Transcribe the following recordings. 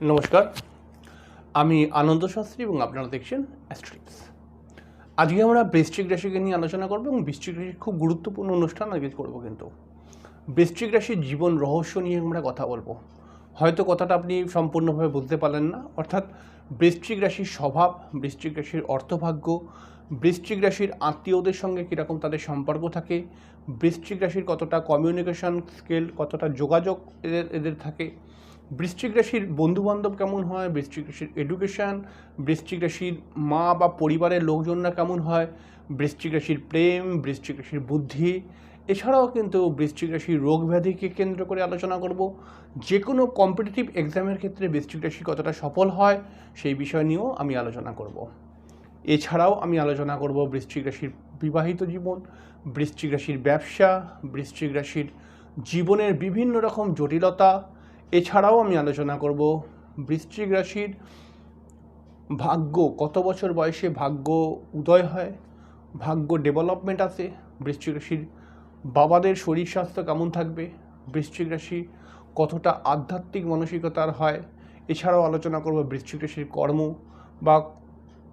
নমস্কার। আমি আনন্দ শাস্ত্রী এবং আপনারা দেখছেন অ্যাস্ট্রিক্স আজকে আমরা বৃশ্চিক রাশিকে নিয়ে আলোচনা করব এবং বৃশ্চিক রাশির খুব গুরুত্বপূর্ণ অনুষ্ঠান আজকে করব কিন্তু। বৃশ্চিক রাশির জীবন রহস্য নিয়ে আমরা কথা বলব। হয়তো কথাটা আপনি সম্পূর্ণভাবে বুঝতে পারলেন না। অর্থাৎ বৃশ্চিক রাশির স্বভাব, বৃশ্চিক রাশির অর্থভাগ্য, বৃশ্চিক রাশির আত্মীয়দের সঙ্গে কীরকম তাদের সম্পর্ক থাকে, বৃশ্চিক রাশির কতটা কমিউনিকেশন স্কিল কতটা যোগাযোগ এদের এদের থাকে বৃশ্চিক রাশির বন্ধুবান্ধব কেমন হয়? বৃশ্চিক রাশির এডুকেশন বৃশ্চিক রাশির মা বা পরিবারের লোকজনরা কেমন হয়? বৃশ্চিক রাশির প্রেম, বৃশ্চিক রাশির বুদ্ধি, এছাড়াও কিন্তু বৃশ্চিক রাশির রোগ ব্যাধিকে কেন্দ্র করে আলোচনা করব। যে কোনো কম্পিটিটিভ এক্সামের ক্ষেত্রে বৃশ্চিক রাশি কতটা সফল হয়, সেই বিষয় নিয়েও আমি আলোচনা করব। এছাড়াও আমি আলোচনা করব বৃশ্চিক রাশির বিবাহিত জীবন, বৃশ্চিক রাশির ব্যবসা, বৃশ্চিক রাশির জীবনের বিভিন্ন রকম জটিলতা এছাড়াও আমি আলোচনা করব বৃশ্চিক রাশির ভাগ্য, কত বছর বয়সে ভাগ্য উদয় হয়, ভাগ্য ডেভেলপমেন্ট আসে বৃশ্চিক রাশির বাবাদের শরীর স্বাস্থ্য কেমন থাকবে, বৃশ্চিক রাশি কতটা আধ্যাত্মিক মানসিকতার হয়, এছাড়াও আলোচনা করব বৃশ্চিক রাশির কর্ম বা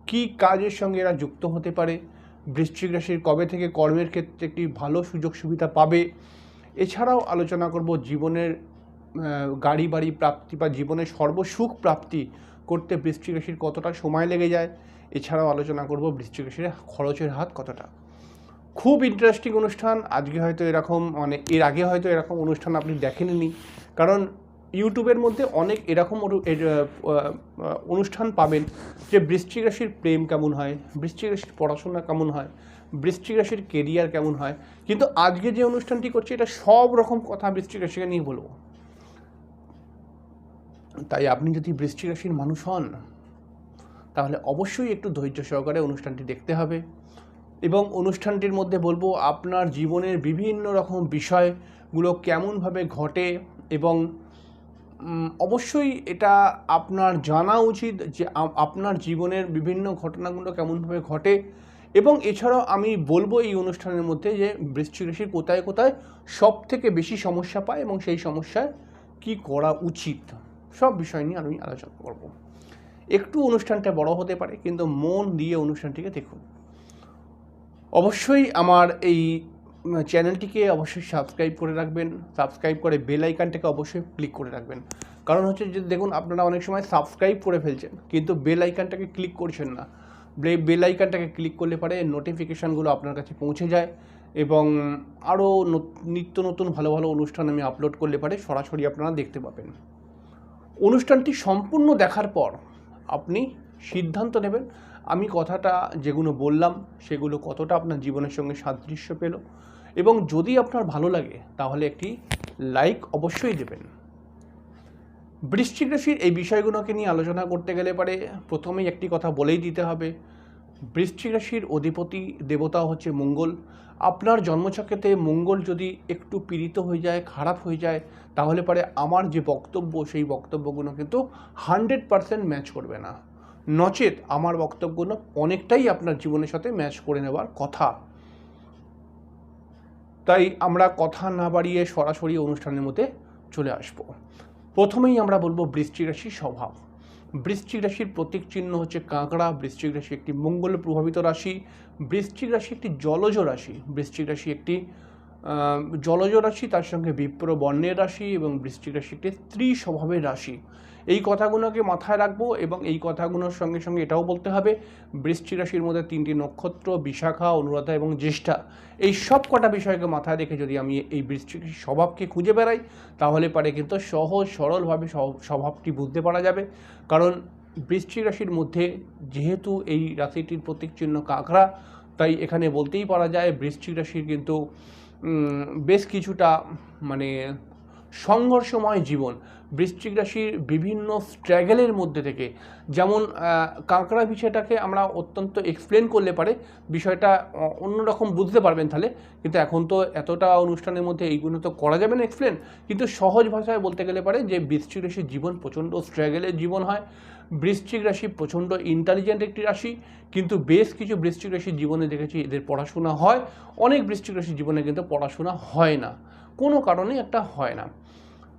কী কাজের সঙ্গে এরা যুক্ত হতে পারে, বৃশ্চিক রাশির কবে থেকে কর্মের ক্ষেত্রে একটি ভালো সুযোগ সুবিধা পাবে, এছাড়াও আলোচনা করব জীবনের গাড়ি, বাড়ি প্রাপ্তি বা জীবনের সর্বসুখ প্রাপ্তি করতে বৃশ্চিক রাশির কতটা সময় লেগে যায়, এছাড়াও আলোচনা করব বৃশ্চিক রাশির খরচের হাত কতটা। খুব ইন্টারেস্টিং অনুষ্ঠান, আজকে হয়তো এরকম মানে এর আগে হয়তো এরকম অনুষ্ঠান আপনি দেখেননি, কারণ ইউটিউবের মধ্যে অনেক এরকম অনুষ্ঠান পাবেন যে বৃশ্চিক রাশির প্রেম কেমন হয় বৃশ্চিক রাশির পড়াশোনা কেমন হয় বৃশ্চিক রাশির কেরিয়ার কেমন হয়, কিন্তু আজকে যে অনুষ্ঠানটি করছি, এটা সব রকম কথা বৃশ্চিক রাশিকে নিয়ে বলব। তাই আপনি যদি বৃশ্চিক রাশির মানুষ হন, তাহলে অবশ্যই একটু ধৈর্য সহকারে অনুষ্ঠানটি দেখতে হবে এবং অনুষ্ঠানটির মধ্যে বলব আপনার জীবনের বিভিন্ন রকম বিষয়গুলো কেমনভাবে ঘটে এবং অবশ্যই এটা আপনার জানা উচিত যে আপনার জীবনের বিভিন্ন ঘটনাগুলো কেমনভাবে ঘটে এবং এছাড়াও আমি বলব এই অনুষ্ঠানের মধ্যে যে বৃশ্চিক রাশির কোথায় কোথায় সব থেকে বেশি সমস্যা পায় এবং সেই সমস্যায় কি করা উচিত। সব বিষয় নিয়ে আমি আলোচনা করব। একটু অনুষ্ঠানটা বড় হতে পারে, কিন্তু মন দিয়ে অনুষ্ঠানটিকে দেখুন। অবশ্যই আমার এই চ্যানেলটিকে অবশ্যই সাবস্ক্রাইব করে রাখবেন। সাবস্ক্রাইব করে বেল আইকনটাকে অবশ্যই ক্লিক করে রাখবেন। কারণ হচ্ছে যে, দেখুন, আপনারা অনেক সময় সাবস্ক্রাইব করে ফেলছেন, কিন্তু বেল আইকনটাকে ক্লিক করছেন না। বেল আইকনটাকে ক্লিক করলে পরে নোটিফিকেশানগুলো আপনার কাছে পৌঁছে যায় এবং আরও নিত্য নতুন ভালো ভালো অনুষ্ঠান আমি আপলোড করলে পারে সরাসরি আপনারা দেখতে পাবেন। অনুষ্ঠানটি সম্পূর্ণ দেখার পর আপনি সিদ্ধান্ত নেবেন। আমি কথাটা যেগুলো বললাম, সেগুলো কতটা আপনার জীবনের সঙ্গে সাদৃশ্য পেল এবং যদি আপনার ভালো লাগে, তাহলে একটি লাইক অবশ্যই দেবেন। বৃশ্চিক রাশির এই বিষয়গুলোকে নিয়ে আলোচনা করতে গেলে পারে প্রথমেই একটি কথা বলেই দিতে হবে। বৃশ্চিক রাশির অধিপতি দেবতা হচ্ছে মঙ্গল। আপনার জন্মচক্রেতে মঙ্গল যদি একটু পীড়িত হয়ে যায়, খারাপ হয়ে যায়, তাহলে পরে আমার যে বক্তব্য, সেই বক্তব্যগুলো কিন্তু হান্ড্রেড পারসেন্ট ম্যাচ করবে না। নচেত আমার বক্তব্যগুলো অনেকটাই আপনার জীবনের সাথে ম্যাচ করে নেওয়ার কথা। তাই আমরা কথা না বাড়িয়ে সরাসরি অনুষ্ঠানের মধ্যে চলে আসব। প্রথমেই আমরা বলব বৃশ্চিক রাশির স্বভাব। বৃশ্চিক রাশির প্রতীক চিহ্ন হচ্ছে কাঁকড়া, বৃশ্চিক রাশি একটি মঙ্গল প্রভাবিত রাশি, বৃশ্চিক রাশি একটি জলজ রাশি, বৃশ্চিক রাশি একটি জলজ রাশি, তার সঙ্গে বিপ্র বর্ণের রাশি এবং বৃশ্চিক রাশি একটি স্ত্রী স্বভাবের রাশি। এই কথাগুলোকে মাথায় রাখব এবং এই কথাগুলোর সঙ্গে সঙ্গে এটাও বলতে হবে বৃশ্চিক রাশির মধ্যে তিনটি নক্ষত্র, বিশাখা, অনুরাধা এবং জ্যেষ্ঠা। এই সব কটা বিষয়কে মাথায় রেখে যদি আমি এই রাশির স্বভাবকে খুঁজে বেড়াই, তাহলে পারে কিন্তু সহজ, সরলভাবে স্বভাবটি বুঝতে পারা যাবে। কারণ বৃশ্চিক রাশির মধ্যে যেহেতু এই রাশিটির প্রতীক চিহ্ন কাঁকড়া, তাই এখানে বলতেই পারা যায় বৃশ্চিক রাশির কিন্তু বেশ কিছুটা মানে সংঘর্ষময় জীবন বৃশ্চিক রাশির বিভিন্ন স্ট্রাগেলের মধ্যে থেকে। যেমন কাঁকড়া বিষয়টাকে আমরা অত্যন্ত এক্সপ্লেন করলে পারে। বিষয়টা অন্যরকম বুঝতে পারবেন তাহলে। কিন্তু এখন তো এতটা অনুষ্ঠানের মধ্যে এইগুলো তো করা যাবে না এক্সপ্লেন কিন্তু সহজ ভাষায় বলতে গেলে পারে যে, বৃশ্চিক রাশির জীবন প্রচণ্ড স্ট্রাগেলের জীবন হয়। বৃশ্চিক রাশি প্রচণ্ড ইন্টেলিজেন্ট একটি রাশি, কিন্তু বেশ কিছু বৃশ্চিক রাশির জীবনে দেখেছি এদের পড়াশোনা হয়। অনেক বৃশ্চিক রাশির জীবনে কিন্তু পড়াশোনা হয় না। কোনো কারণে একটা হয় না।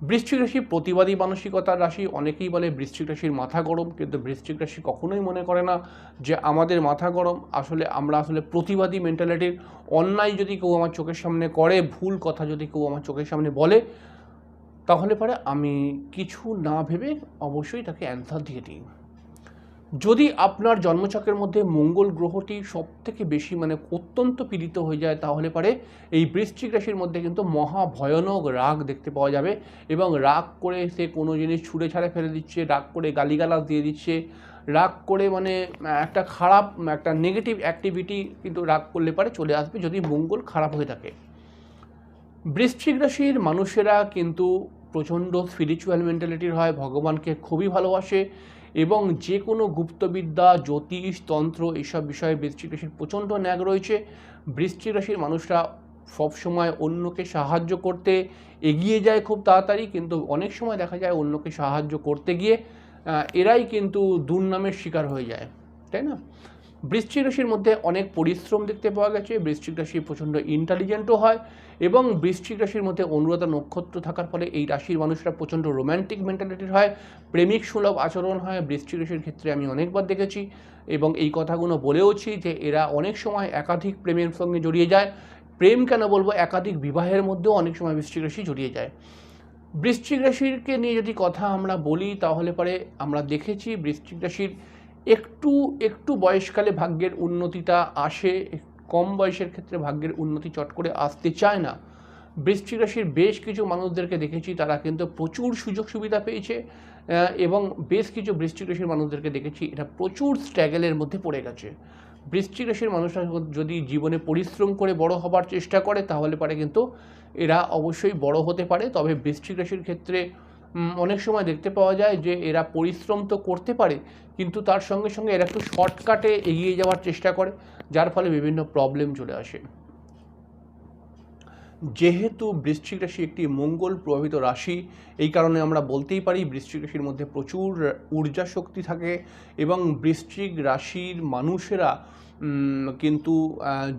বৃশ্চিক রাশি প্রতিবাদী মানসিকতার রাশি, অনেকেই বলে বৃশ্চিক রাশির মাথা গরম, কিন্তু বৃশ্চিক রাশি কখনোই মনে করে না যে আমাদের মাথা গরম। আসলে আমরা আসলে প্রতিবাদী মেন্টালিটির অন্যায় যদি কেউ আমার চোখের সামনে করে, ভুল কথা যদি কেউ আমার চোখের সামনে বলে তাহলে পরে আমি কিছু না ভেবে অবশ্যই তাকে অ্যান্সার দিয়ে দিই। যদি আপনার জন্মচক্রের মধ্যে মঙ্গল গ্রহটি সব থেকে বেশি মানে অত্যন্ত পীড়িত হয়ে যায়, তাহলে পরে এই বৃশ্চিক রাশির মধ্যে কিন্তু মহা ভয়ানক রাগ দেখতে পাওয়া যাবে এবং রাগ করে সে কোনো জিনিস ছুঁড়ে ছাড়ে ফেলে দিচ্ছে, রাগ করে গালিগালাজ দিয়ে দিচ্ছে, রাগ করে মানে একটা খারাপ, একটা নেগেটিভ অ্যাক্টিভিটি কিন্তু রাগ করলে পারে চলে আসবে যদি মঙ্গল খারাপ হয়ে থাকে। বৃশ্চিক রাশির মানুষেরা কিন্তু প্রচণ্ড স্পিরিচুয়াল মেন্টালিটির হয়, ভগবানকে খুবই ভালোবাসে এবং যে কোনো গুপ্তবিদ্যা, জ্যোতিষ, তন্ত্র এইসব বিষয়ে বৃশ্চিক রাশির প্রচণ্ড ন্যাক রয়েছে। বৃশ্চিক রাশির মানুষরা সবসময় অন্যকে সাহায্য করতে এগিয়ে যায় খুব তাড়াতাড়ি, কিন্তু অনেক সময় দেখা যায় অন্যকে সাহায্য করতে গিয়ে এরাই কিন্তু দুর্নামের শিকার হয়ে যায়, তাই না? বৃশ্চিক রাশির মধ্যে অনেক পরিশ্রম দেখতে পাওয়া গেছে বৃশ্চিক রাশি প্রচণ্ড ইন্টেলিজেন্টও হয় এবং বৃশ্চিক রাশির মধ্যে অনুরাধা নক্ষত্র থাকার ফলে এই রাশির মানুষরা প্রচণ্ড রোম্যান্টিক মেন্টালিটির হয়, প্রেমিক সুলভ আচরণ হয় বৃশ্চিক রাশির ক্ষেত্রে আমি অনেকবার দেখেছি এবং এই কথাগুলো বলেওছি যে এরা অনেক সময় একাধিক প্রেমের সঙ্গে জড়িয়ে যায়। প্রেম কেন বলব? একাধিক বিবাহের মধ্যেও অনেক সময় বৃশ্চিক রাশি জড়িয়ে যায়। বৃশ্চিক রাশিকে নিয়ে যদি কথা আমরা বলি, তাহলে পরে আমরা দেখেছি বৃশ্চিক রাশির একটু একটু বয়সকালে ভাগ্যের উন্নতিটা আসে, কম বয়সের ক্ষেত্রে ভাগ্যের উন্নতি চট করে আসতে চায় না। বৃশ্চিক রাশির বেশ কিছু মানুষদেরকে দেখেছি, তারা কিন্তু প্রচুর সুযোগ সুবিধা পেয়েছে এবং বেশ কিছু বৃশ্চিক রাশির মানুষদেরকে দেখেছি, এটা প্রচুর স্ট্র্যাগেলের মধ্যে পড়ে গেছে। বৃশ্চিক রাশির মানুষরা যদি জীবনে পরিশ্রম করে বড় হবার চেষ্টা করে, তাহলে পারে কিন্তু এরা অবশ্যই বড় হতে পারে। তবে বৃশ্চিক রাশির ক্ষেত্রে অনেক সময় দেখতে পাওয়া যায় যে, এরা পরিশ্রম তো করতে পারে কিন্তু তার সঙ্গে সঙ্গে এরা একটু শর্টকাটে এগিয়ে যাওয়ার চেষ্টা করে, যার ফলে বিভিন্ন প্রবলেম চলে আসে। যেহেতু বৃশ্চিক রাশি একটি মঙ্গল প্রভাবিত রাশি, এই কারণে আমরা বলতেই পারি বৃশ্চিক রাশির মধ্যে প্রচুর ঊর্জা শক্তি থাকে এবং বৃশ্চিক রাশির মানুষেরা কিন্তু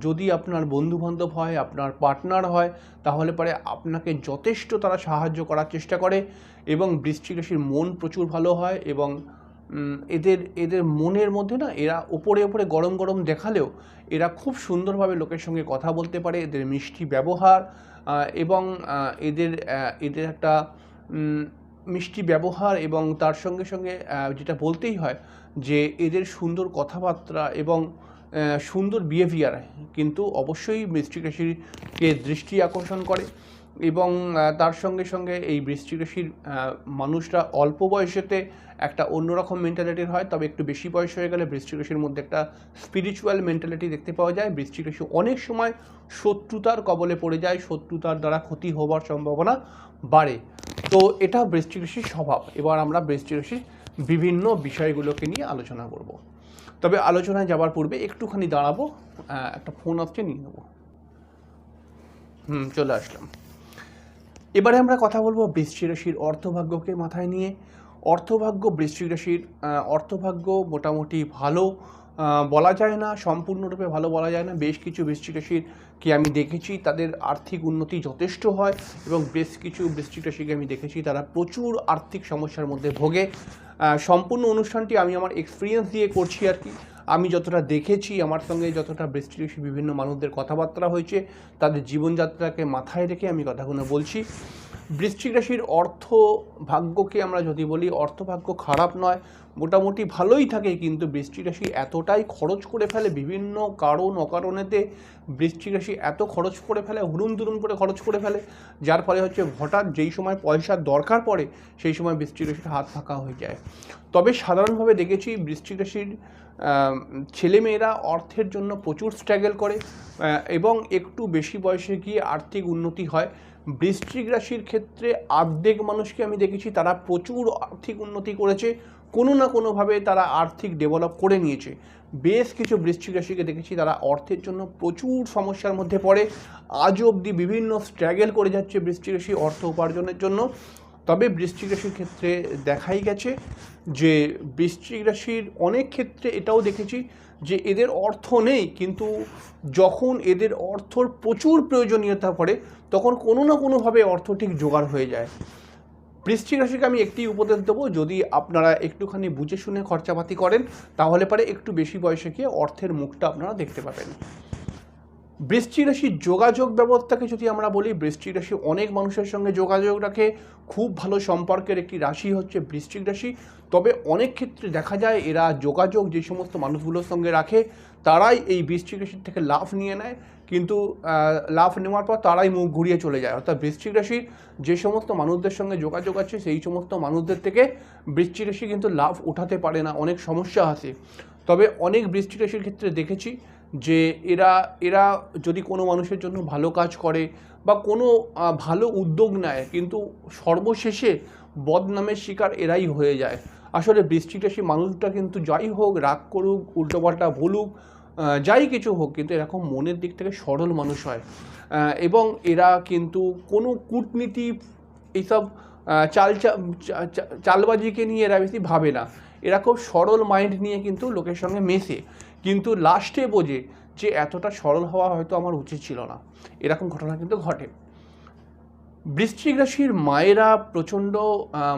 যদি আপনার বন্ধুবান্ধব হয়, আপনার পার্টনার হয়, তাহলে পরে আপনাকে যথেষ্ট তারা সাহায্য করার চেষ্টা করে এবং বৃশ্চিক রাশির মন প্রচুর ভালো হয় এবং এদের এদের মনের মধ্যে না এরা ওপরে ওপরে গরম গরম দেখালেও এরা খুব সুন্দরভাবে লোকের সঙ্গে কথা বলতে পারে, এদের মিষ্টি ব্যবহার এবং এদের এদের একটা মিষ্টি ব্যবহার এবং তার সঙ্গে সঙ্গে যেটা বলতেই হয় যে এদের সুন্দর কথাবার্তা এবং সুন্দর বিহেভিয়ার কিন্তু অবশ্যই বৃষ্টিক রাশিকে দৃষ্টি আকর্ষণ করে। এবং তার সঙ্গে সঙ্গে এই বৃষ্টিক রাশির মানুষরা অল্প বয়সেতে একটা অন্যরকম মেন্টালিটির হয়। তবে একটু বেশি বয়স হয়ে গেলে বৃষ্টিক রাশির মধ্যে একটা স্পিরিচুয়াল মেন্টালিটি দেখতে পাওয়া যায়। বৃষ্টিক রাশি অনেক সময় শত্রুতার কবলে পড়ে যায়। শত্রুতার দ্বারা ক্ষতি হওয়ার সম্ভাবনা বাড়ে। তো এটা বৃষ্টিক রাশির স্বভাব। এবার আমরা বৃষ্টিক রাশির বিভিন্ন বিষয়গুলোকে নিয়ে আলোচনা করব। তবে আলোচনায় যাওয়ার পূর্বে একটুখানি দাঁড়াবো। একটা ফোন আসছে, নিয়ে নেব। হুম, চলে আসলাম। এবারে আমরা কথা বলব বৃশ্চিক রাশির অর্থভাগ্যকে মাথায় নিয়ে। অর্থভাগ্য বৃশ্চিক রাশির অর্থভাগ্য মোটামুটি ভালো বলা যায় না, সম্পূর্ণরূপে ভালো বলা যায় না। বেশ কিছু বৃষ্টি রাশির কি আমি দেখেছি, তাদের আর্থিক উন্নতি যথেষ্ট হয় এবং বেশ কিছু বৃষ্টি রাশিকে আমি দেখেছি, তারা প্রচুর আর্থিক সমস্যার মধ্যে ভোগে। সম্পূর্ণ অনুষ্ঠানটি আমি আমার এক্সপিরিয়েন্স দিয়ে করছি আর কি। আমি যতটা দেখেছি, আমার সঙ্গে যতটা বৃষ্টি বিভিন্ন মানুষদের কথাবার্তা হয়েছে, তাদের জীবনযাত্রাকে মাথায় রেখে আমি কথাগুলো বলছি। বৃশ্চিক রাশির অর্থ ভাগ্যকে আমরা যদি বলি, অর্থভাগ্য খারাপ নয় মোটামুটি ভালোই থাকে, কিন্তু বৃষ্টিক রাশি এতটাই খরচ করে ফেলে, বিভিন্ন কারণ অকারণেতে বৃষ্টিক রাশি এত খরচ করে ফেলে, হুড়ুম দুরুম করে খরচ করে ফেলে, যার ফলে হচ্ছে হঠাৎ যেই সময় পয়সার দরকার পড়ে, সেই সময় বৃষ্টি রাশির হাত ফাঁকা হয়ে যায়। তবে সাধারণভাবে দেখেছি বৃষ্টিক রাশির ছেলেমেয়েরা অর্থের জন্য প্রচুর স্ট্রাগল করে এবং একটু বেশি বয়সে গিয়ে আর্থিক উন্নতি হয়। বৃশ্চিক রাশির ক্ষেত্রে অর্ধেক মানুষকে আমি দেখেছি, তারা প্রচুর আর্থিক উন্নতি করেছে কোনো না কোনোভাবে তারা আর্থিক ডেভেলপ করে নিয়েছে। বেশ কিছু বৃশ্চিক রাশিকে দেখেছি, তারা অর্থের জন্য প্রচুর সমস্যার মধ্যে পড়ে। আজ অবধি বিভিন্ন স্ট্রাগেল করে যাচ্ছে বৃশ্চিক রাশি অর্থ উপার্জনের জন্য। তবে বৃশ্চিক রাশির ক্ষেত্রে দেখাই গেছে যে, বৃশ্চিক রাশির অনেক ক্ষেত্রে এটাও দেখেছি যে, এদের অর্থ নেই, কিন্তু যখন এদের অর্থর প্রচুর প্রয়োজনীয়তা পড়ে, তখন কোনো না কোনোভাবে অর্থ ঠিক জোগাড় হয়ে যায়। বৃশ্চিক রাশিকে আমি একটি উপদেশ দেবো, যদি আপনারা একটুখানি বুঝে শুনে খরচাপাতি করেন, তাহলে পরে একটু বেশি বয়সে গিয়ে অর্থের মুখটা আপনারা দেখতে পাবেন। বৃষ্টি রাশির যোগাযোগ ব্যবস্থাকে যদি আমরা বলি বৃষ্টি রাশি অনেক মানুষের সঙ্গে যোগাযোগ রাখে, খুব ভালো সম্পর্কের একটি রাশি হচ্ছে বৃশ্চিক রাশি তবে অনেক ক্ষেত্রে দেখা যায়, এরা যোগাযোগ যে সমস্ত মানুষগুলোর সঙ্গে রাখে, তারাই এই বৃশ্চিক রাশির থেকে লাভ নিয়ে নেয়। কিন্তু লাভ নেওয়ার পর তারাই মুখ ঘুরিয়ে চলে যায়। অর্থাৎ বৃশ্চিক রাশির যে সমস্ত মানুষদের সঙ্গে যোগাযোগ আছে, সেই সমস্ত মানুষদের থেকে বৃশ্চিক রাশি কিন্তু লাভ উঠাতে পারে না। অনেক সমস্যা আছে। তবে অনেক বৃষ্টি রাশির ক্ষেত্রে দেখেছি যে এরা এরা যদি কোনো মানুষের জন্য ভালো কাজ করে বা কোনো ভালো উদ্যোগ নেয়, কিন্তু সর্বশেষে বদনামের শিকার এরাই হয়ে যায়। আসলে বৃষ্টিক রাশি মানুষটা কিন্তু যাই হোক, রাগ করুক, উল্টোপাল্টা বলুক যাই কিছু হোক, কিন্তু এরকম মনের দিক থেকে সরল মানুষ হয়। এবং এরা কিন্তু কোনো কূটনীতি এইসব চাল চালবাজিকে নিয়ে এরা বেশি ভাবে না। এরা খুব সরল মাইন্ড নিয়ে কিন্তু লোকের সঙ্গে মেশে। কিন্তু লাস্টে বোঝে যে, এতটা সরল হওয়া হয়তো আমার উচিত ছিল না। এরকম ঘটনা কিন্তু ঘটে। বৃশ্চিক রাশির মায়েরা প্রচণ্ড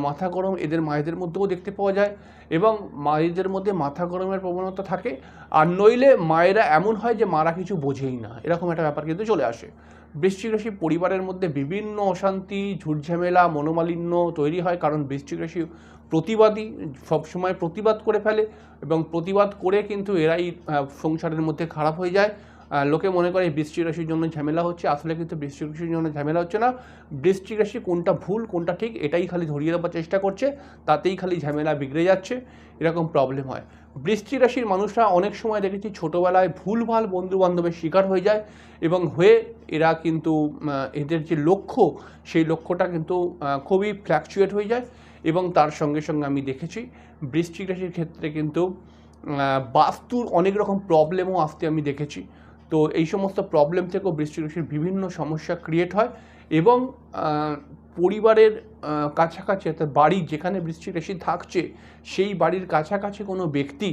মাথা গরম, এদের মায়েদের মধ্যেও দেখতে পাওয়া যায় এবং মায়েদের মধ্যে মাথা গরমের প্রবণতা থাকে। আর নইলে মায়েরা এমন হয় যে মারা কিছু বোঝেই না। এরকম একটা ব্যাপার কিন্তু চলে আসে। বৃশ্চিক রাশি পরিবারের মধ্যে বিভিন্ন অশান্তি, ঝুটঝামেলা, মনোমালিন্য তৈরি হয় কারণ বৃশ্চিক রাশি প্রতিবাদী, সবসময় প্রতিবাদ করে ফেলে এবং প্রতিবাদ করে কিন্তু এরাই সংসারের মধ্যে খারাপ হয়ে যায়। লোকে মনে করে এই বৃষ্টিক রাশির জন্য ঝামেলা হচ্ছে। আসলে কিন্তু বৃষ্টিক রাশির জন্য ঝামেলা হচ্ছে না। বৃষ্টিক রাশি কোনটা ভুল, কোনটা ঠিক, এটাই খালি ধরিয়ে দেওয়ার চেষ্টা করছে। তাতেই খালি ঝামেলা বিগড়ে যাচ্ছে। এরকম প্রবলেম হয়। বৃষ্টি রাশির মানুষরা অনেক সময় দেখেছি ছোটোবেলায় ভুলভাল বন্ধু বান্ধবের শিকার হয়ে যায় এবং হয়ে এরা কিন্তু এদের যে লক্ষ্য, সেই লক্ষ্যটা কিন্তু খুবই ফ্ল্যাকচুয়েট হয়ে যায় এবং তার সঙ্গে সঙ্গে আমি দেখেছি বৃষ্টিক রাশির ক্ষেত্রে কিন্তু বাস্তুর অনেক রকম প্রবলেমও আসতে আমি দেখেছি। তো এই সমস্ত প্রবলেম থেকেও বৃষ্টিক রাশির বিভিন্ন সমস্যা ক্রিয়েট হয় এবং পরিবারের কাছাকাছি অর্থাৎ বাড়ি যেখানে বৃষ্টিক রাশি থাকছে, সেই বাড়ির কাছাকাছি কোনো ব্যক্তি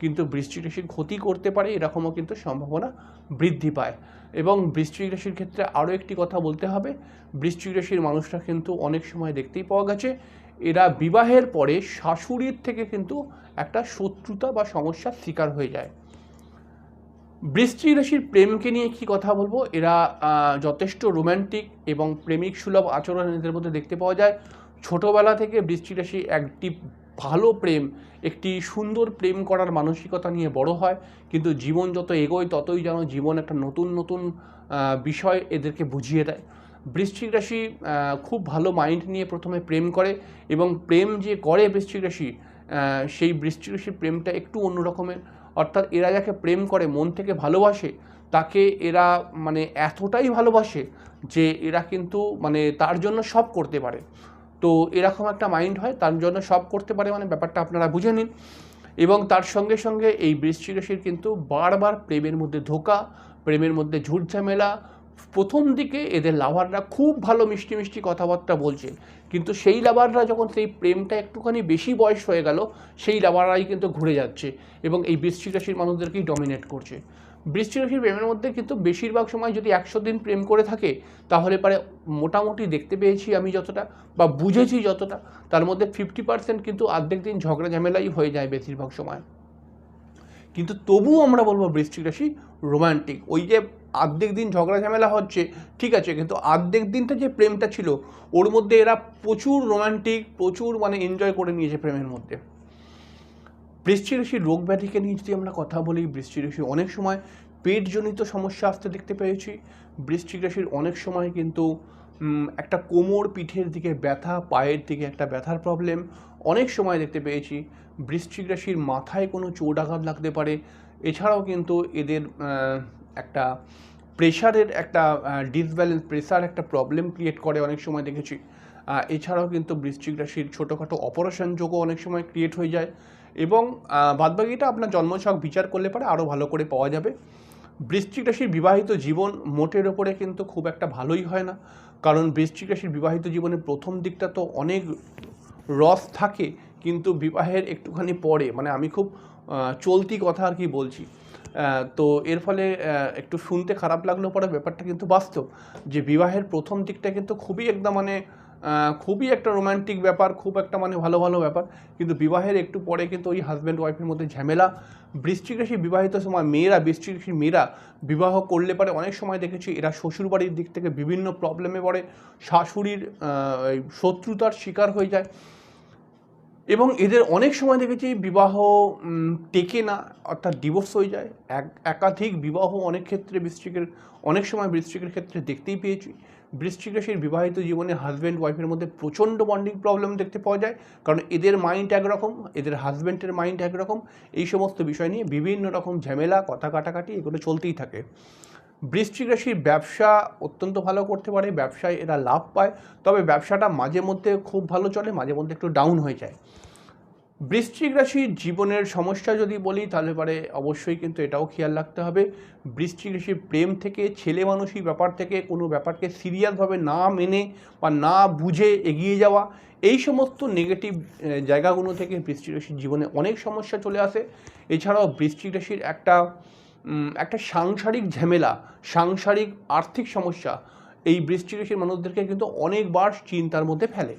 কিন্তু বৃষ্টিক রাশির ক্ষতি করতে পারে, এরকমও কিন্তু সম্ভাবনা বৃদ্ধি পায়। এবং বৃষ্টিক রাশির ক্ষেত্রে আরও একটি কথা বলতে হবে বৃষ্টিক রাশির মানুষরা কিন্তু অনেক সময় দেখতেই পাওয়া গেছে, এরা বিবাহের পরে শাশুড়ির থেকে কিন্তু একটা শত্রুতা বা সমস্যার শিকার হয়ে যায়। বৃষ্টি রাশির প্রেমকে নিয়ে কি কথা বলব? এরা যথেষ্ট রোম্যান্টিক এবং প্রেমিক সুলভ আচরণ এদের মধ্যে দেখতে পাওয়া যায়। ছোটোবেলা থেকে বৃষ্টি রাশি একটি ভালো প্রেম, একটি সুন্দর প্রেম করার মানসিকতা নিয়ে বড় হয়। কিন্তু জীবন যত এগোয়, ততই যেন জীবন একটা নতুন নতুন বিষয় এদেরকে বুঝিয়ে দেয়। বৃশ্চিক রাশি খুব ভালো মাইন্ড নিয়ে প্রথমে প্রেম করে এবং প্রেম যে করে বৃশ্চিক রাশি সেই বৃশ্চিক রাশির প্রেমটা একটু অন্য রকমের অর্থাৎ এরা যাকে প্রেম করে, মন থেকে ভালোবাসে, তাকে এরা মানে এতটাই ভালোবাসে যে এরা কিন্তু মানে তার জন্য সব করতে পারে। তো এরকম একটা মাইন্ড হয়, তার জন্য সব করতে পারে মানে ব্যাপারটা আপনারা বুঝে নিন। এবং তার সঙ্গে সঙ্গে এই বৃশ্চিক রাশির কিন্তু বারবার প্রেমের মধ্যে ধোকা, প্রেমের মধ্যে ঝুটঝামেলা প্রথম দিকে এদের লাভাররা খুব ভালো মিষ্টি মিষ্টি কথাবার্তা বলছে। কিন্তু সেই লাভাররা যখন সেই প্রেমটা একটুখানি বেশি বয়স হয়ে গেল, সেই লাভাররাই কিন্তু ঘুরে যাচ্ছে এবং এই বৃশ্চিক রাশির মানুষদেরকেই ডমিনেট করছে। বৃশ্চিক রাশির প্রেমের মধ্যে কিন্তু বেশিরভাগ সময় যদি একশো দিন প্রেম করে থাকে, তাহলে পারে মোটামুটি দেখতে পেয়েছি আমি যতটা বা বুঝেছি যতটা, তার মধ্যে ফিফটি পার্সেন্ট কিন্তু অর্ধেক দিন ঝগড়া ঝামেলাই হয়ে যায় বেশিরভাগ সময়। কিন্তু তবুও আমরা বলব বৃশ্চিক রাশি রোমান্টিক ওই যে অর্ধেক দিন ঝগড়া ঝামেলা হচ্ছে, ঠিক আছে, কিন্তু আর্ধেক দিনটা যে প্রেমটা ছিল, ওর মধ্যে এরা প্রচুর রোমান্টিক প্রচুর মানে এনজয় করে নিয়েছে প্রেমের মধ্যে। বৃশ্চিক রাশির রোগ ব্যাধিকে নিয়ে যদি আমরা কথা বলি, বৃশ্চিক রাশি অনেক সময় পেটজনিত সমস্যা আসতে দেখতে পেয়েছি। বৃশ্চিক রাশির অনেক সময় কিন্তু একটা কোমর পিঠের দিকে ব্যথা, পায়ের দিকে একটা ব্যথার প্রবলেম অনেক সময় দেখতে পেয়েছি বৃশ্চিক রাশির মাথায় কোনো চোট আঘাত লাগতে পারে। এছাড়াও কিন্তু এদের একটা প্রেশারের একটা ডিসব্যালেন্স প্রেশার একটা প্রবলেম ক্রিয়েট করে অনেক সময় দেখেছি। এছাড়াও কিন্তু বৃশ্চিক রাশির ছোটোখাটো অপারেশন যোগও অনেক সময় ক্রিয়েট হয়ে যায় এবং বাদবাকিটা আপনার জন্মছক বিচার করলে পরে আরও ভালো করে পাওয়া যাবে। বৃশ্চিক রাশির বিবাহিত জীবন মোটের ওপরে কিন্তু খুব একটা ভালোই হয় না। কারণ বৃশ্চিক রাশির বিবাহিত জীবনের প্রথম দিকটা তো অনেক রস থাকে, কিন্তু বিবাহের একটুখানি পরে মানে আমি খুব চলতি কথা আর কি বলছি। তো এর ফলে একটু শুনতে খারাপ লাগলেও পরে ব্যাপারটা কিন্তু বাস্তব, যে বিবাহের প্রথম দিকটা কিন্তু খুবই একদম মানে খুবই একটা রোমান্টিক ব্যাপার, খুব একটা মানে ভালো ভালো ব্যাপার, কিন্তু বিবাহের একটু পরে কিন্তু ওই হাজব্যান্ড ওয়াইফের মধ্যে ঝামেলা। বৃষ্টিক রাশি বিবাহিত সময় মেয়েরা বৃষ্টিক রাশির মেয়েরা বিবাহ করলে পরে অনেক সময় দেখেছি, এরা শ্বশুরবাড়ির দিক থেকে বিভিন্ন প্রবলেমে পড়ে, শাশুড়ির শত্রুতার শিকার হয়ে যায়। এবং এদের অনেক সময় দেখেছি বিবাহ টেকে না, অর্থাৎ ডিভোর্স হয়ে যায়। এক, একাধিক বিবাহ অনেক ক্ষেত্রে বৃষ্টিকের অনেক সময় বৃষ্টিকের ক্ষেত্রে দেখতেই পেয়েছি। বৃশ্চিক রাশির বিবাহিত জীবনে হাজব্যান্ড ওয়াইফের মধ্যে প্রচণ্ড বন্ডিং প্রবলেম দেখতে পাওয়া যায়। কারণ এদের মাইন্ড একরকম, এদের হাজব্যান্ডের মাইন্ড একরকম। এই সমস্ত বিষয় নিয়ে বিভিন্ন রকম ঝামেলা, কথা কাটাকাটি এগুলো চলতেই থাকে। বৃশ্চিক রাশির ব্যবসা অত্যন্ত ভালো করতে পারে, ব্যবসায় এরা লাভ পায়, তবে ব্যবসাটা মাঝে মধ্যে খুব ভালো চলে, মাঝে মধ্যে একটু ডাউন হয়ে যায়। বৃশ্চিক রাশির জীবনের সমস্যা যদি বলি, তাহলে পরে অবশ্যই কিন্তু এটাও খেয়াল রাখতে হবে। বৃশ্চিক রাশির প্রেম থেকে, ছেলে মানুষই ব্যাপার থেকে, কোনো ব্যাপারকে সিরিয়াসভাবে না মেনে বা না বুঝে এগিয়ে যাওয়া, এই সমস্ত নেগেটিভ জায়গাগুলো থেকে বৃশ্চিক রাশির জীবনে অনেক সমস্যা চলে আসে। এছাড়াও বৃশ্চিক রাশির একটা একটা সাংসারিক ঝামেলা, সাংসারিক আর্থিক সমস্যা এই বৃশ্চিক রাশির মানুষদেরকে কিন্তু অনেকবার চিন্তার মধ্যে ফেলে।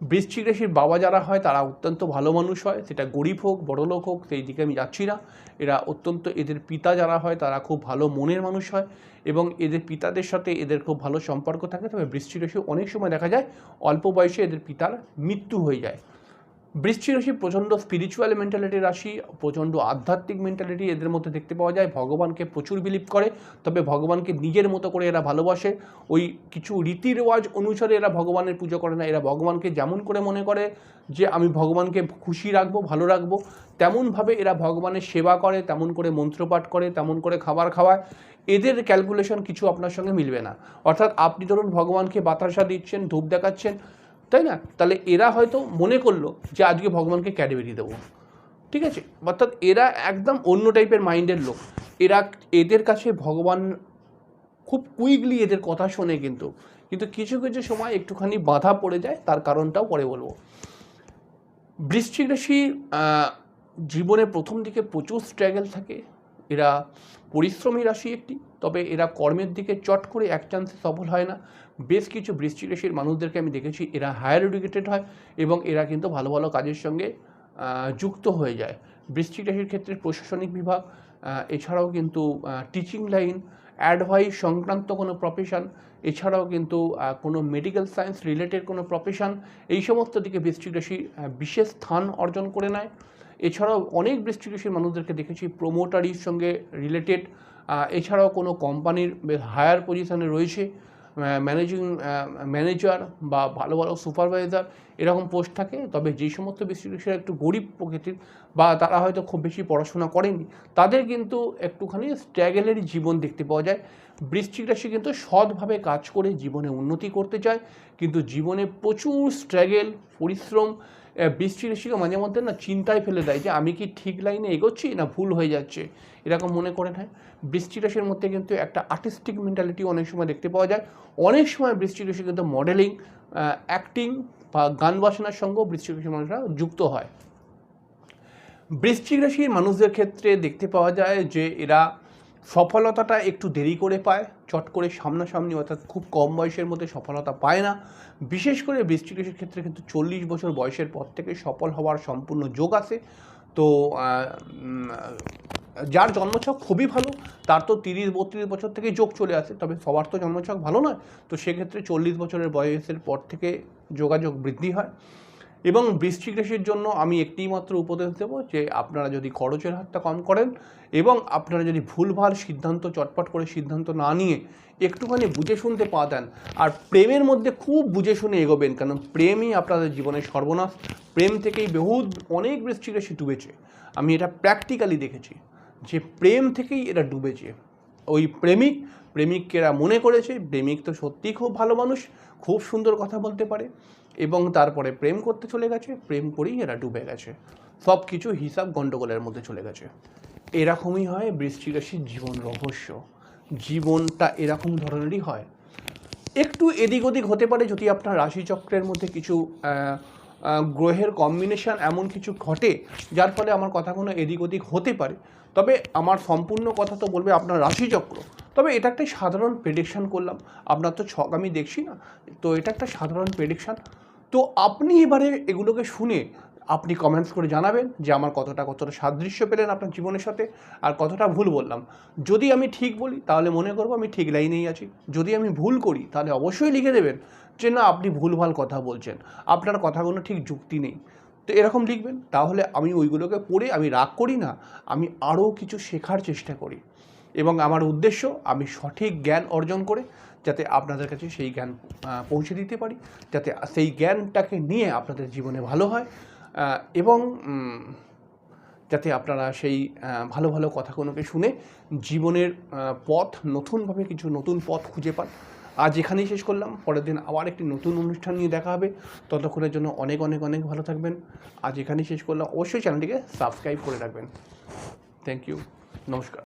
বৃশ্চিক রাশির বাবা যারা হয়, তারা অত্যন্ত ভালো মানুষ হয়, সেটা গরিব হোক বড়লোক হোক, সেই দিকে আমি যাচ্ছি না। এরা অত্যন্ত এদের পিতা যারা হয়, তারা খুব ভালো মনের মানুষ হয় এবং এদের পিতাদের সাথে এদের খুব ভালো সম্পর্ক থাকে। তবে বৃশ্চিক রাশি অনেক সময় দেখা যায়, অল্প বয়সে এদের পিতার মৃত্যু হয়ে যায়। বৃশ্চিক রাশি প্রচণ্ড স্পিরিচুয়াল মেন্টালিটি রাশি, প্রচণ্ড আধ্যাত্মিক মেন্টালিটি এদের মধ্যে দেখতে পাওয়া যায়। ভগবানকে প্রচুর বিলিভ করে, তবে ভগবানকে নিজের মতো করে এরা ভালোবাসে। ওই কিছু রীতি রেওয়াজ অনুসারে এরা ভগবানের পুজো করে না। এরা ভগবানকে যেমন করে মনে করে যে, আমি ভগবানকে খুশি রাখব, ভালো রাখব, তেমনভাবে এরা ভগবানের সেবা করে, তেমন করে মন্ত্রপাঠ করে, তেমন করে খাবার খাওয়ায়। এদের ক্যালকুলেশন কিছু আপনার সঙ্গে মিলবে না। অর্থাৎ আপনি ধরুন ভগবানকে বাতাসা দিচ্ছেন, ধূপ দেখাচ্ছেন তাই না? তাহলে এরা হয়তো মনে করল যে আজকে ভগবানকে ক্যাডবেরি দেবো। ঠিক আছে? অর্থাৎ এরা একদম অন্য টাইপের মাইন্ডের লোক। এরা এদের কাছে ভগবান খুব কুইকলি এদের কথা শোনে কিন্তু। কিন্তু কিছু কিছু সময় একটুখানি বাধা পড়ে যায়, তার কারণটাও পরে বলব। বৃশ্চিক রাশি জীবনে প্রথম দিকে প্রচুর স্ট্রাগল থাকে। এরা পরিশ্রমী রাশি একটি, তবে এরা কর্মের দিকে চট করে এক চান্সে সফল হয় না। বেশ কিছু বৃশ্চিক রাশির মানুষদেরকে আমি দেখেছি, এরা হায়ার এডুকেটেড হয় এবং এরা কিন্তু ভালো ভালো কাজের সঙ্গে যুক্ত হয়ে যায়। বৃশ্চিক রাশির ক্ষেত্রে প্রশাসনিক বিভাগ এছাড়াও কিন্তু টিচিং লাইন অ্যাডভাইস সংক্রান্ত কোনো প্রফেশন এছাড়াও কিন্তু কোনো মেডিকেল সায়েন্স রিলেটেড কোনো প্রফেশন এই সমস্ত দিকে বৃশ্চিক রাশি বিশেষ স্থান অর্জন করে নেয়। এছাড়াও অনেক বৃষ্টি রাশির মানুষদেরকে দেখেছি প্রোমোটারির সঙ্গে রিলেটেড এছাড়াও কোনো কোম্পানির হায়ার পজিশনে রয়েছে। ম্যানেজিং ম্যানেজার বা ভালো ভালো সুপারভাইজার এরকম পোস্ট থাকে, তবে যে সমস্ত বিশ্লেষণ একটু গরিব প্রকৃতির বা তারা হয়তো খুব বেশি পড়াশোনা করেনি তাদের কিন্তু একটুখানি স্ট্যাগেলের জীবন দেখতে পাওয়া যায়। বৃশ্চিক রাশি কিন্তু সৎভাবে কাজ করে জীবনে উন্নতি করতে চায়, কিন্তু জীবনে প্রচুর স্ট্রাগেল পরিশ্রম বৃষ্টি ঋষিকে মাঝে মধ্যে না চিন্তায় ফেলে দেয় যে আমি কি ঠিক লাইনে এগোচ্ছি না ভুল হয়ে যাচ্ছে। এরকম মনে করে নেয়। বৃষ্টি রাশির মধ্যে কিন্তু একটা আর্টিস্টিক মেন্টালিটি অনেক সময় দেখতে পাওয়া যায়। অনেক সময় বৃষ্টি রাশি কিন্তু মডেলিং অ্যাক্টিং বা গান বাসনার সঙ্গেও বৃষ্টি রাশির মানুষরা যুক্ত হয়। বৃশ্চিক রাশির মানুষদের ক্ষেত্রে দেখতে পাওয়া যায় যে এরা সফলতাটা একটু দেরি করে পায়, চট করে সামনাসামনি অর্থাৎ খুব কম বয়সের মধ্যে সফলতা পায় না। বিশেষ করে বৃশ্চিক রাশির ক্ষেত্রে কিন্তু চল্লিশ বছর বয়সের পর থেকে সফল হওয়ার সম্পূর্ণ যোগ আছে। তো যার জন্মছক খুবই ভালো, তার তো তিরিশ, বত্রিশ বছর থেকে যোগ চলে আসে, তবে সবার তো জন্মছক ভালো নয়। তো সেক্ষেত্রে চল্লিশ বছরের বয়সের পর থেকে যোগাযোগ বৃদ্ধি হয়। এবং বৃশ্চিক রাশির জন্য আমি একটিই মাত্র উপদেশ দেব যে আপনারা যদি খরচের হাতটা কম করেন এবং আপনারা যদি ভুলভাল সিদ্ধান্ত, চটপট করে সিদ্ধান্ত না নিয়ে একটুখানি বুঝে শুনতে পা দেন। আর প্রেমের মধ্যে খুব বুঝে শুনে এগোবেন, কারণ প্রেমই আপনাদের জীবনের সর্বনাশ। প্রেম থেকেই বহু অনেক বৃশ্চিক রাশি ডুবেছে। আমি এটা প্র্যাকটিক্যালি দেখেছি, যে প্রেম থেকেই এরা ডুবেছে। ওই প্রেমিক, প্রেমিককে এরা মনে করেছে, প্রেমিক তো সত্যিই খুব ভালো মানুষ, খুব সুন্দর কথা বলতে পারে। এবং তারপরে প্রেম করতে চলে গেছে, প্রেম করেই এরা ডুবে গেছে। সব কিছু হিসাব গণ্ডগোলের মধ্যে চলে গেছে। এরকমই হয় বৃষ্টি রাশির জীবন রহস্য। জীবনটা এরকম ধরনেরই হয়। একটু এদিক ওদিক হতে পারে যদি আপনার রাশিচক্রের মধ্যে কিছু গ্রহের কম্বিনেশন এমন কিছু ঘটে, যার ফলে আমার কথাগুলো এদিক ওদিক হতে পারে। তবে আমার সম্পূর্ণ কথা তো বলবে আপনার রাশিচক্র। তবে এটা একটা সাধারণ প্রেডিকশান করলাম। আপনার তো ছক আমি দেখছি না। তো এটা একটা সাধারণ প্রেডিকশান তো আপনি এবারে এগুলোকে শুনে আপনি কমেন্টস করে জানাবেন যে আমার কতটা কতটা সাদৃশ্য পেলেন আপনার জীবনের সাথে আর কতটা ভুল বললাম। যদি আমি ঠিক বলি, তাহলে মনে করব আমি ঠিক লাইনেই আছি। যদি আমি ভুল করি, তাহলে অবশ্যই লিখে দেবেন যে না, আপনি ভুলভাল কথা বলছেন। আপনার কথাগুলো ঠিক যুক্তি নেই। তো এরকম লিখবেন, তাহলে আমি ওইগুলোকে পড়ে আমি রাগ করি না, আমি আরও কিছু শেখার চেষ্টা করি। এবং আমার উদ্দেশ্য, আমি সঠিক জ্ঞান অর্জন করে যাতে আপনাদের কাছে সেই জ্ঞান পৌঁছে দিতে পারি, যাতে সেই জ্ঞানটাকে নিয়ে আপনাদের জীবনে ভালো হয় এবং যাতে আপনারা সেই ভালো ভালো কথাগুলোকে শুনে জীবনের পথ, নতুনভাবে কিছু নতুন পথ খুঁজে পান। আজ এখানেই শেষ করলাম। পরের দিন আবার একটি নতুন অনুষ্ঠান নিয়ে দেখা হবে। ততক্ষণের জন্য অনেক অনেক অনেক ভালো থাকবেন। আজ এখানেই শেষ করলাম। অবশ্যই চ্যানেলটিকে সাবস্ক্রাইব করে রাখবেন। থ্যাংক ইউ নমস্কার।